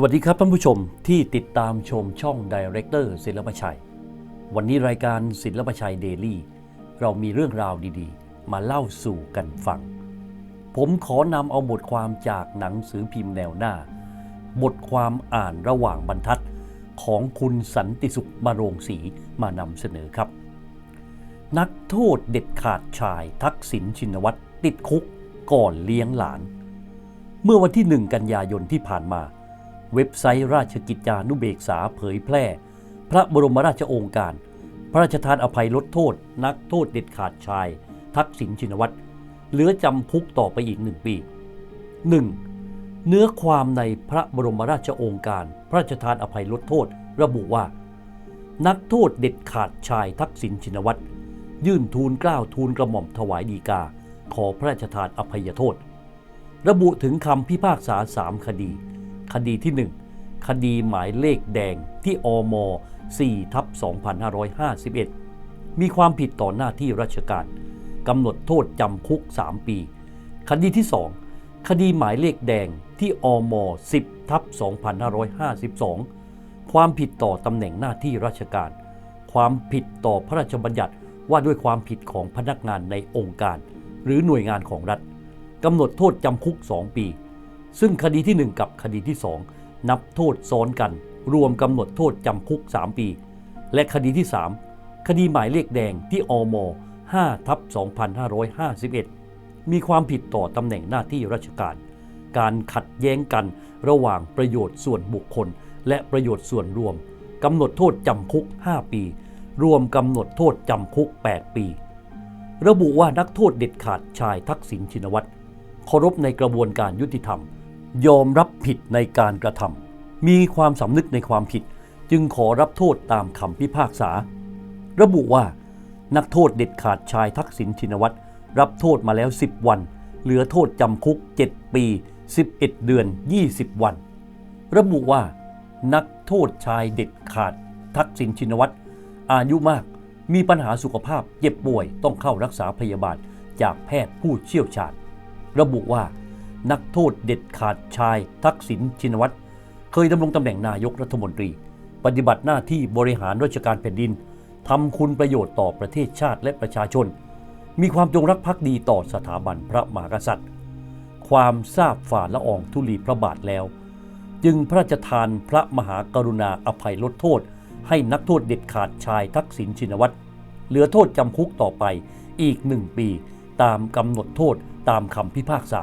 สวัสดีครับท่านผู้ชมที่ติดตามชมช่อง Director ศิลปชัย วันนี้รายการศิลปชัยเดลี่เรามีเรื่องราวดีๆ มาเล่าสู่กันฟัง ผมขอนำเอาบทความจากหนังสือพิมพ์แนวหน้า บทความอ่านระหว่างบรรทัดของคุณสันติสุขมาโรงศรีมานำเสนอครับ นักโทษเด็ดขาดชายทักษิณชินวัตรติดคุกก่อนเลี้ยงหลาน เมื่อวันที่หนึ่งกันยายนที่ผ่านมา เว็บไซต์ราชกิจจานุเบกษาเผยแพร่ พระบรมราชโองการ พระราชทานอภัยลดโทษ นักโทษเด็ดขาดชาย ทักษิณชินวัตรเหลือจำคุกต่อไปอีกหนึ่งปี 1. เนื้อความในพระบรมราชโองการ พระราชทานอภัยลดโทษ ระบุว่า นักโทษเด็ดขาดชายทักษิณชินวัตรยื่นทูลเกล้าทูลกระหม่อมถวายดีกา ขอพระราชทานอภัยโทษ ระบุถึงคำพิพากษาสามคดี คดีที่ 1 คดีหมายเลขแดงที่อม4ทับ2551 มีความผิดต่อหน้าที่ราชการกำหนดโทษจำคุก 3 ปี คดีที่ 2 คดีหมายเลขแดงที่อม10ทับ2552 ความผิดต่อตำแหน่งหน้าที่ราชการ ความผิดต่อพระราชบัญญัติว่าด้วยความผิดของพนักงานในองค์การ หรือหน่วยงานของรัฐกำหนดโทษจำคุก 2 ปี ซึ่งคดีที่ 1 กับคดีที่ 2 นับโทษซ้อนกัน รวมกำหนดโทษจำคุก 3 ปี และคดีที่ 3 คดีหมายเลขแดงที่อม5ทับ2551 มีความผิดต่อตำแหน่งหน้าที่ราชการ การขัดแย้งกันระหว่างประโยชน์ส่วนบุคคล และประโยชน์ส่วนรวมกำหนดโทษจำคุก 5 ปี รวมกำหนดโทษจำคุก 8 ปี ระบุว่านักโทษเด็ดขาดชายทักษิณชินวัตรเคารพในกระบวนการยุติธรรม ยอมรับผิดในการกระทำมีความสำนึกในความผิด จึงขอรับโทษตามคำพิพากษา ระบุว่า นักโทษเด็ดขาดชายทักษิณชินวัตรรับโทษมาแล้ว 10 วัน เหลือโทษจำคุก 7 ปี 11 เดือน 20 วัน ระบุว่า นักโทษชายเด็ดขาด ทักษิณชินวัตรอายุมากมีปัญหาสุขภาพเจ็บป่วยต้องเข้ารักษาพยาบาลจากแพทย์ผู้เชี่ยวชาญ ระบุว่า นักโทษเด็ดขาดชาย ทักษิณชินวัตร เคยดำรงตำแหน่งนายกรัฐมนตรี ปฏิบัติหน้าที่บริหารราชการแผ่นดินทำคุณประโยชน์ต่อประเทศชาติและประชาชน มีความจงรักภักดีต่อสถาบันพระมหากษัตริย์ ความทราบฝ่าละอองธุลีพระบาทแล้ว จึงพระราชทานพระมหากรุณาอภัยลดโทษ ให้นักโทษเด็ดขาดชายทักษิณชินวัตร เหลือโทษจำคุกต่อไปอีกหนึ่งปี ตามกำหนดโทษตามคำพิพากษา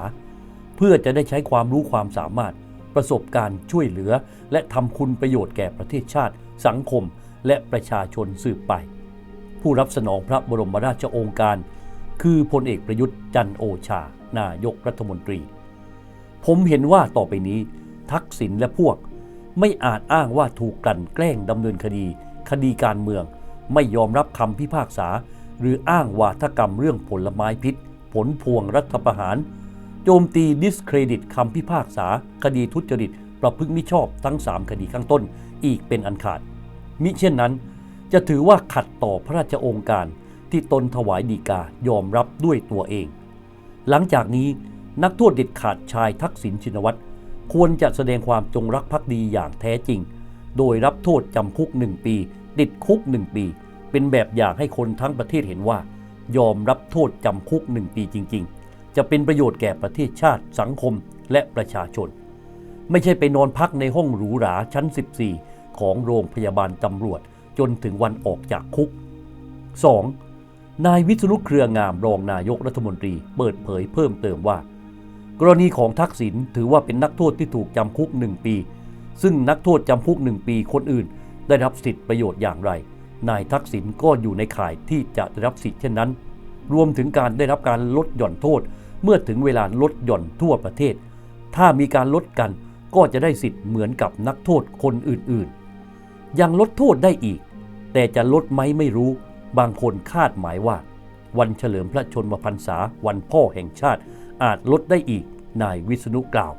เพื่อจะได้ใช้ความรู้ความสามารถ ประสบการณ์ช่วยเหลือ และทำคุณประโยชน์แก่ประเทศชาติ สังคม และประชาชนสืบไป ผู้รับสนองพระบรมราชโองการ คือพลเอกประยุทธ์จันโอชา นายกรัฐมนตรี ผมเห็นว่าต่อไปนี้ ทักษิณและพวก ไม่อาจอ้างว่าถูกกลั่นแกล้งดำเนินคดี คดีการเมือง ไม่ยอมรับคำพิพากษา หรืออ้างวาทกรรมเรื่องผลไม้พิษ ผลพวงรัฐประหาร โจมตีดิสเครดิตคำพิพากษา คดีทุจริต ประพฤติมิชอบทั้ง 3 คดีข้างต้นอีกเป็นอันขาด มิเช่นนั้น จะถือว่าขัดต่อพระราชองค์การที่ตนถวายดีกายอมรับด้วยตัวเอง หลังจากนี้นักโทษเด็ดขาดชายทักษิณชินวัตรควรจะแสดงความจงรักภักดีอย่างแท้จริง โดยรับโทษจำคุกหนึ่งปี ติดคุกหนึ่งปี เป็นแบบอย่างให้คนทั้งประเทศเห็นว่า ยอมรับโทษจำคุกหนึ่งปีจริง ๆ จะเป็นประโยชน์แก่ประเทศชาติสังคมและประชาชน ไม่ใช่ไปนอนพักในห้องหรูหราชั้น 14 ของโรงพยาบาลตำรวจจนถึงวันออกจากคุก 2. นายวิษณุเครืองามรองนายกรัฐมนตรีเปิดเผยเพิ่มเติมว่า กรณีของทักษิณถือว่าเป็นนักโทษที่ถูกจำคุกหนึ่งปี ซึ่งนักโทษจำคุกหนึ่งปีคนอื่น ได้รับสิทธิประโยชน์อย่างไร นายทักษิณก็อยู่ในข่ายที่จะได้รับสิทธิเช่นนั้น รวมถึงการได้รับการลดหย่อนโทษ เมื่อถึงเวลาลดหย่อนทั่วประเทศ ถ้ามีการลดกันก็จะได้สิทธิ์เหมือนกับนักโทษคนอื่นๆ ยังลดโทษได้อีก แต่จะลดไหมไม่รู้ บางคนคาดหมายว่า วันเฉลิมพระชนมพรรษาวันพ่อแห่งชาติอาจลดได้อีก นายวิษณุกล่าว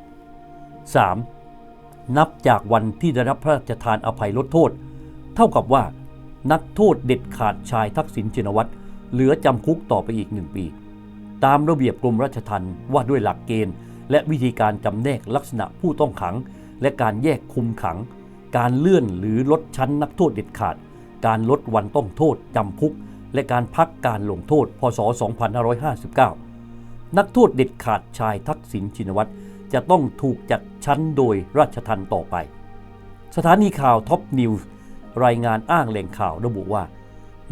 3. นับจากวันที่ได้รับพระราชทานอภัยลดโทษ เท่ากับว่า นักโทษเด็ดขาดชายทักษิณชินวัตรเหลือจำคุกต่อไปอีกหนึ่งปี ตามระเบียบกรมราชทัณฑ์ว่าด้วยหลักเกณฑ์ และวิธีการจำแนกลักษณะผู้ต้องขัง และการแยกคุมขัง การเลื่อนหรือลดชั้นนักโทษเด็ดขาด การลดวันต้องโทษจำคุก และการพักการลงโทษ พศ 2559 นักโทษเด็ดขาดชายทักษิณชินวัตรจะต้องถูกจัดชั้นโดยราชทันต่อไป สถานีข่าวท็อปนิวส์รายงานอ้างแหล่งข่าวระบุว่า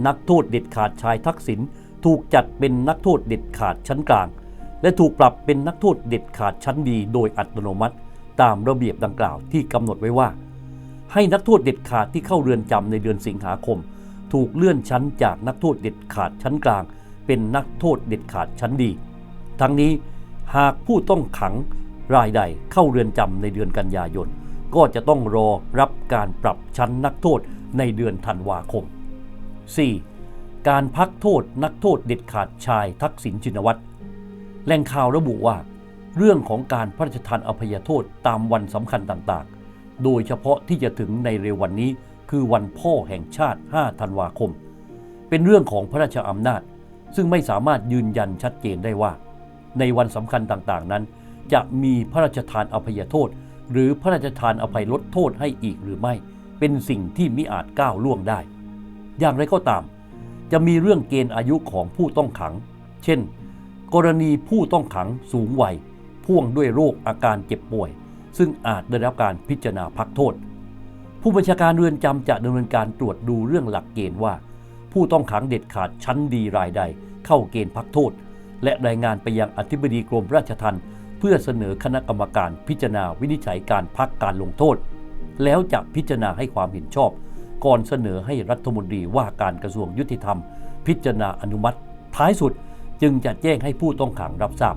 นักโทษเด็ดขาดชายทักษิณ ถูกจัดเป็นนักโทษเด็ดขาดชั้นกลาง และถูกปรับเป็นนักโทษเด็ดขาดชั้นดีโดยอัตโนมัติ ตามระเบียบดังกล่าวที่กำหนดไว้ว่า ให้นักโทษเด็ดขาดที่เข้าเรือนจำในเดือนสิงหาคม ถูกเลื่อนชั้นจากนักโทษเด็ดขาดชั้นกลาง เป็นนักโทษเด็ดขาดชั้นดี ทั้งนี้หากผู้ต้องขังรายใดเข้าเรือนจำในเดือนกันยายน ก็จะต้องรอรับการปรับชั้นนักโทษในเดือนธันวาคม 4. การพักโทษนักโทษเด็ดขาดชายทักษิณชินวัตรแหล่งข่าวระบุว่า เรื่องของการพระราชทานอภัยโทษตามวันสำคัญต่างๆ โดยเฉพาะที่จะถึงในเร็ววันนี้คือวันพ่อแห่งชาติ 5 ธันวาคม เป็นเรื่องของพระราชอำนาจ ซึ่งไม่สามารถยืนยันชัดเจนได้ว่า ในวันสำคัญต่างๆนั้น จะมีพระราชทานอภัยโทษ หรือพระราชทานอภัยลดโทษให้อีกหรือไม่ เป็นสิ่งที่มิอาจก้าวล่วงได้ อย่างไรก็ตาม จะมีเรื่องเกณฑ์อายุของผู้ต้องขัง เช่น กรณีผู้ต้องขังสูงวัย พ่วงด้วยโรคอาการเจ็บป่วย ซึ่งอาจได้รับการพิจารณาพักโทษ ผู้บัญชาการเรือนจำจะดำเนินการตรวจดูเรื่องหลักเกณฑ์ว่า ผู้ต้องขังเด็ดขาดชั้นดีรายใด เข้าเกณฑ์พักโทษ และรายงานไปยังอธิบดีกรมราชทัณฑ์เพื่อเสนอคณะกรรมการพิจารณาวินิจฉัยการพักการลงโทษ แล้วจะพิจารณาให้ความเห็นชอบ ก่อนเสนอให้รัฐมนตรีว่าการกระทรวงยุติธรรม พิจารณาอนุมัติ ท้ายสุดจึงจะแจ้งให้ผู้ต้องขังรับทราบ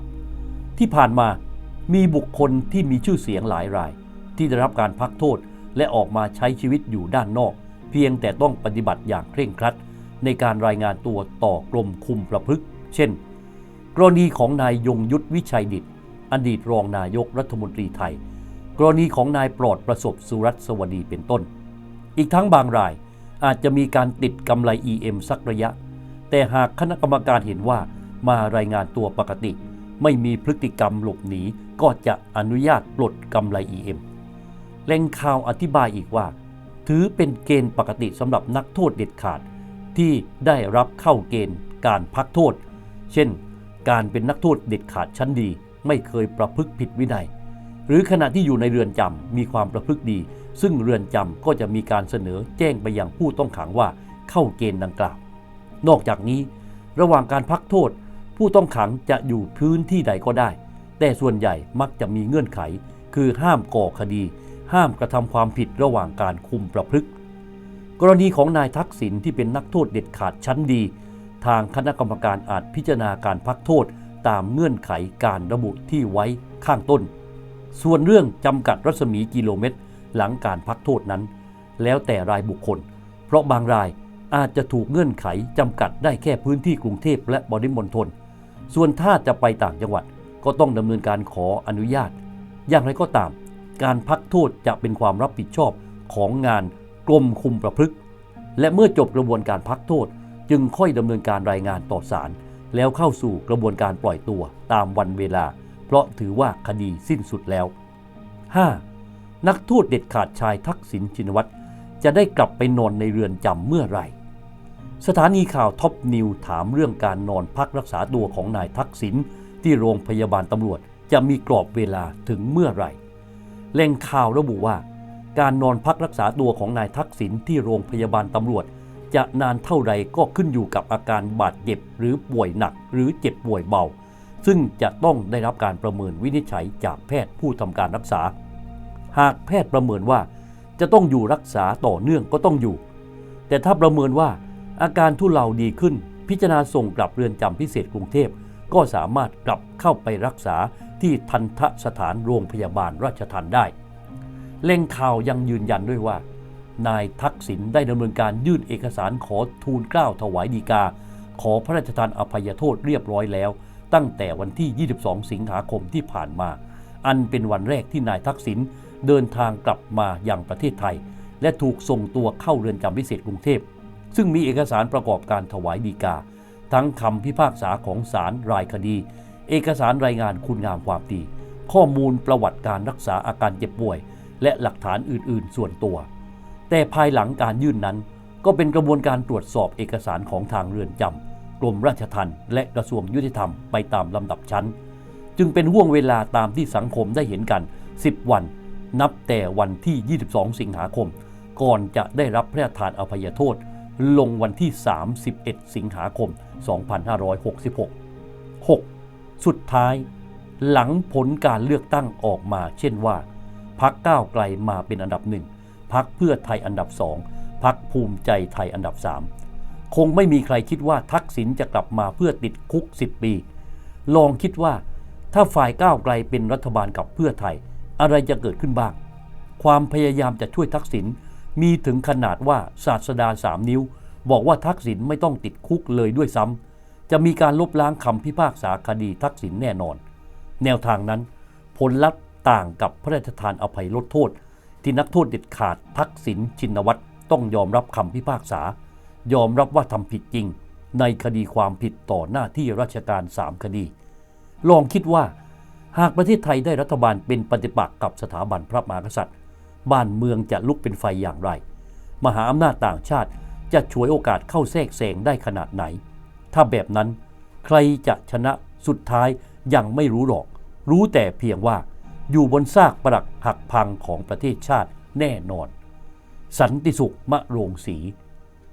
ที่ผ่านมามีบุคคลที่มีชื่อเสียงหลายราย ที่ได้รับการพักโทษและออกมาใช้ชีวิตอยู่ด้านนอก เพียงแต่ต้องปฏิบัติอย่างเคร่งครัด ในการรายงานตัวต่อกรมคุมประพฤกษ์เช่น กรณีของนายยงยุทธวิชัยดิตอดีตรองนายกรัฐมนตรีไทย กรณีของนายปลอดประสบสุรัตสวัสดีเป็นต้น อีกทั้งบางรายอาจจะมีการติดกำไร EM สักระยะ แต่หากคณะกรรมการเห็นว่ามารายงานตัวปกติ ไม่มีพฤติกรรมหลบหนีก็จะอนุญาตปลดกำไร EM แหล่งข่าวอธิบายอีกว่า ถือเป็นเกณฑ์ปกติสำหรับนักโทษเด็ดขาด ที่ได้รับเข้าเกณฑ์การพักโทษ เช่น การเป็นนักโทษเด็ดขาดชั้นดี ไม่เคยประพฤติผิดวินัย หรือขณะที่อยู่ในเรือนจำมีความประพฤติดี ซึ่งเรือนจำก็จะมีการเสนอแจ้งไปยังผู้ต้องขังว่าเข้าเกณฑ์ดังกล่าว นอกจากนี้ ระหว่างการพักโทษ ผู้ต้องขังจะอยู่พื้นที่ใดก็ได้ แต่ส่วนใหญ่มักจะมีเงื่อนไข คือห้ามก่อคดี ห้ามกระทำความผิดระหว่างการคุมประพฤติ กรณีของนายทักษิณที่เป็นนักโทษเด็ดขาดชั้นดี ทางคณะกรรมการอาจพิจารณาการพักโทษตามเงื่อนไขการระบุที่ไว้ข้างต้น ส่วนเรื่องจำกัดรัศมีกิโลเมตร หลังการพักโทษนั้น แล้วแต่รายบุคคล เพราะบางรายอาจจะถูกเงื่อนไขจำกัดได้แค่พื้นที่กรุงเทพและบริมณฑลส่วนถ้าจะไปต่างจังหวัดก็ต้องดำเนินการขออนุญาต อย่างไรก็ตาม การพักโทษจะเป็นความรับผิดชอบของงานกรมคุมประพฤกษ์และเมื่อจบกระบวนการพักโทษ จึงค่อยดำเนินการรายงานต่อศาลแล้วเข้าสู่กระบวนการปล่อยตัวตามวันเวลา เพราะถือว่าคดีสิ้นสุดแล้ว 5. นักโทษเด็ดขาดชายทักษิณชินวัตรจะได้กลับไปนอนในเรือนจำเมื่อไหร่ สถานีข่าวท็อปนิวถามเรื่องการนอนพักรักษาตัวของนายทักษิณที่โรงพยาบาลตำรวจจะมีกรอบเวลาถึงเมื่อไหร่แหล่งข่าวระบุว่า การนอนพักรักษาตัวของนายทักษิณที่โรงพยาบาลตำรวจ จะนานเท่าไรก็ขึ้นอยู่กับอาการบาดเจ็บหรือป่วยหนักหรือเจ็บป่วยเบา ซึ่งจะต้องได้รับการประเมินวินิจฉัยจากแพทย์ผู้ทำการรักษา หากแพทย์ประเมินว่าจะต้องอยู่รักษาต่อเนื่องก็ต้องอยู่ แต่ถ้าประเมินว่าอาการทุเลาดีขึ้น พิจารณาส่งกลับเรือนจำพิเศษกรุงเทพก็สามารถกลับเข้าไปรักษาที่ทันทสถานโรงพยาบาลราชทันได้แหล่งข่าวยังยืนยันด้วยว่า นายทักษิณได้ดำเนินการยื่นเอกสารขอทูลเกล้าถวายดีกา ขอพระราชทานอภัยโทษเรียบร้อยแล้ว ตั้งแต่วันที่ 22 สิงหาคมที่ผ่านมา อันเป็นวันแรกที่นายทักษิณเดินทางกลับมายังประเทศไทย และถูกส่งตัวเข้าเรือนจำพิเศษกรุงเทพ ซึ่งมีเอกสารประกอบการถวายดีกา ทั้งคำพิพากษาของศาลรายคดี เอกสารรายงานคุณงามความดี ข้อมูลประวัติการรักษาอาการเจ็บป่วย และหลักฐานอื่น ๆ ส่วนตัว แต่ภายหลังการยื่นนั้น ก็เป็นกระบวนการตรวจสอบเอกสารของทางเรือนจำ กรมราชทัณฑ์และกระทรวงยุติธรรมไปตามลำดับชั้น จึงเป็นห่วงเวลาตามที่สังคมได้เห็นกัน 10 วัน นับแต่วันที่ 22 สิงหาคม ก่อนจะได้รับพระราชทานอภัยโทษ ลงวันที่ 31 สิงหาคม 2566 6. สุดท้าย หลังผลการเลือกตั้งออกมา เช่นว่าพักก้าวไกลมาเป็นอันดับหนึ่งพักเพื่อไทยอันดับสองพักภูมิใจไทยอันดับสาม คงไม่มีใครคิดว่าทักษิณจะกลับมาเพื่อติดคุก 10 ปี ลองคิดว่าถ้าฝ่ายก้าวไกลเป็นรัฐบาลกับเพื่อไทย อะไรจะเกิดขึ้นบ้าง ความพยายามจะช่วยทักษิณมีถึงขนาดว่าศาสดาสามนิ้ว บอกว่าทักษิณไม่ต้องติดคุกเลยด้วยซ้ำจะมีการลบล้างคำพิพากษาคดีทักษิณแน่นอน แนวทางนั้น ผลลัพธ์ต่างกับพระราชทานอภัยลดโทษ ที่นักโทษเด็ดขาดทักษิณชินวัตรต้องยอมรับคำพิพากษา ยอมรับว่าทำผิดจริง ในคดีความผิดต่อหน้าที่ราชการ 3 คดี ลองคิดว่า หากประเทศไทยได้รัฐบาลเป็นปฏิปักษ์กับสถาบันพระมหากษัตริย์ บ้านเมืองจะลุกเป็นไฟอย่างไร มหาอำนาจต่างชาติจะฉวยโอกาสเข้าแทรกแซงได้ขนาดไหน ถ้าแบบนั้นใครจะชนะสุดท้ายยังไม่รู้หรอก รู้แต่เพียงว่าอยู่บนซากปรักหักพังของประเทศชาติแน่นอน สันติสุขมะโรงศรี